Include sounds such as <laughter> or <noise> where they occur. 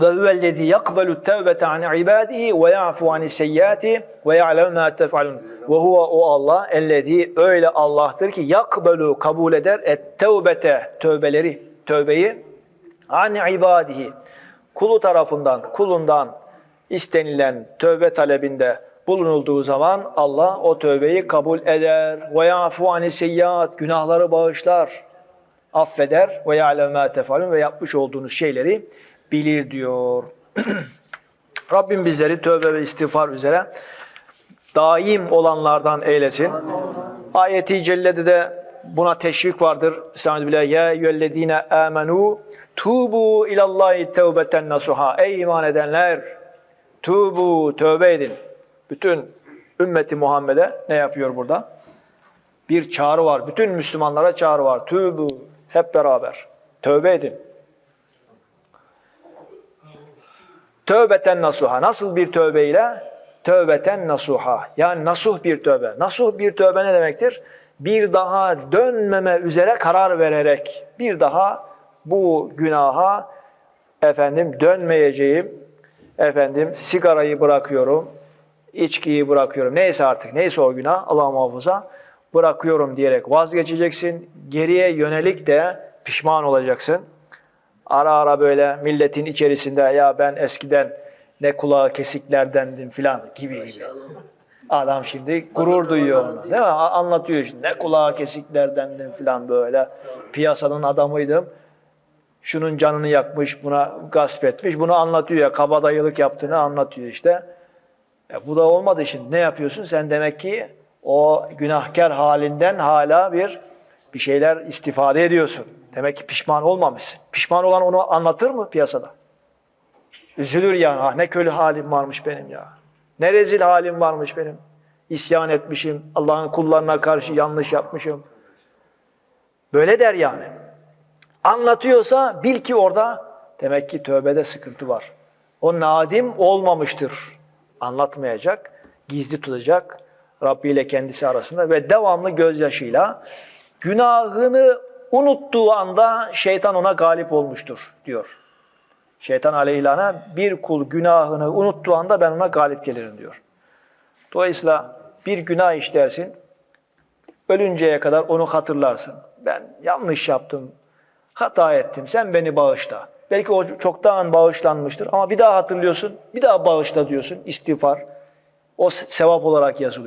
ve huvellezî yakbelu tevbete an ibadihi ve ya'fu anis seyyiati ve ya'lemu ma tef'alun. Ve huve o Allah ellezî öyle Allah'tır ki yakbelu kabul eder et tevbete tövbeleri tövbeyi an ibadihi kulu tarafından kulundan istenilen tövbe talebinde bulunulduğu zaman Allah o tövbeyi kabul eder. Ve ya'fu anis seyyiat günahları bağışlar affeder ve ya'lem ma tefalun ve yapmış olduğunuz şeyleri bilir diyor. <clears throat> Rabbim bizleri tövbe ve istiğfar üzere daim olanlardan eylesin. Ayeti cellede de buna teşvik vardır. Estağfirullah. Ya eyyühellezine amenu tubu ilallahi tevbeten nasuha. Ey iman edenler tubu tövbe edin. Bütün ümmeti Muhammed'e ne yapıyor burada? Bir çağrı var. Bütün Müslümanlara çağrı var. Tubu hep beraber. Tövbe edin. Tövbeten nasuha. Nasıl bir tövbeyle? Tövbeten nasuha. Yani nasuh bir tövbe. Nasuh bir tövbe ne demektir? Bir daha dönmeme üzere karar vererek bir daha bu günaha efendim dönmeyeceğim. Efendim sigarayı bırakıyorum. içkiyi bırakıyorum. Neyse artık neyse o günah Allah muhafaza bırakıyorum diyerek vazgeçeceksin. Geriye yönelik de pişman olacaksın. Ara ara böyle milletin içerisinde ya ben eskiden ne kulağı kesiklerdendim filan gibi gibi. Adam şimdi gurur duyuyor ona. Değil mi? Anlatıyor şimdi. Ne kulağı kesiklerdendim filan böyle. Piyasanın adamıydım. Şunun canını yakmış, buna gasp etmiş. Bunu anlatıyor ya. Kabadayılık yaptığını anlatıyor işte. E, bu da olmadı şimdi. Ne yapıyorsun? Sen demek ki o günahkar halinden hala bir bir şeyler istifade ediyorsun. Demek ki pişman olmamışsın. Pişman olan onu anlatır mı piyasada? Üzülür yani. Ah ne kötü halim varmış benim ya. Ne rezil halim varmış benim. İsyan etmişim. Allah'ın kullarına karşı yanlış yapmışım. Böyle der yani. Anlatıyorsa bil ki orada demek ki tövbede sıkıntı var. O nadim olmamıştır. Anlatmayacak, gizli tutacak Rabbi ile kendisi arasında ve devamlı gözyaşıyla günahını unuttuğu anda şeytan ona galip olmuştur diyor. Şeytan aleyhilana bir kul günahını unuttuğu anda ben ona galip gelirim diyor. Dolayısıyla bir günah işlersin, ölünceye kadar onu hatırlarsın. Ben yanlış yaptım, hata ettim, sen beni bağışla. Belki o çoktan bağışlanmıştır ama bir daha hatırlıyorsun, bir daha bağışla diyorsun, istiğfar. O sevap olarak yazılıyor.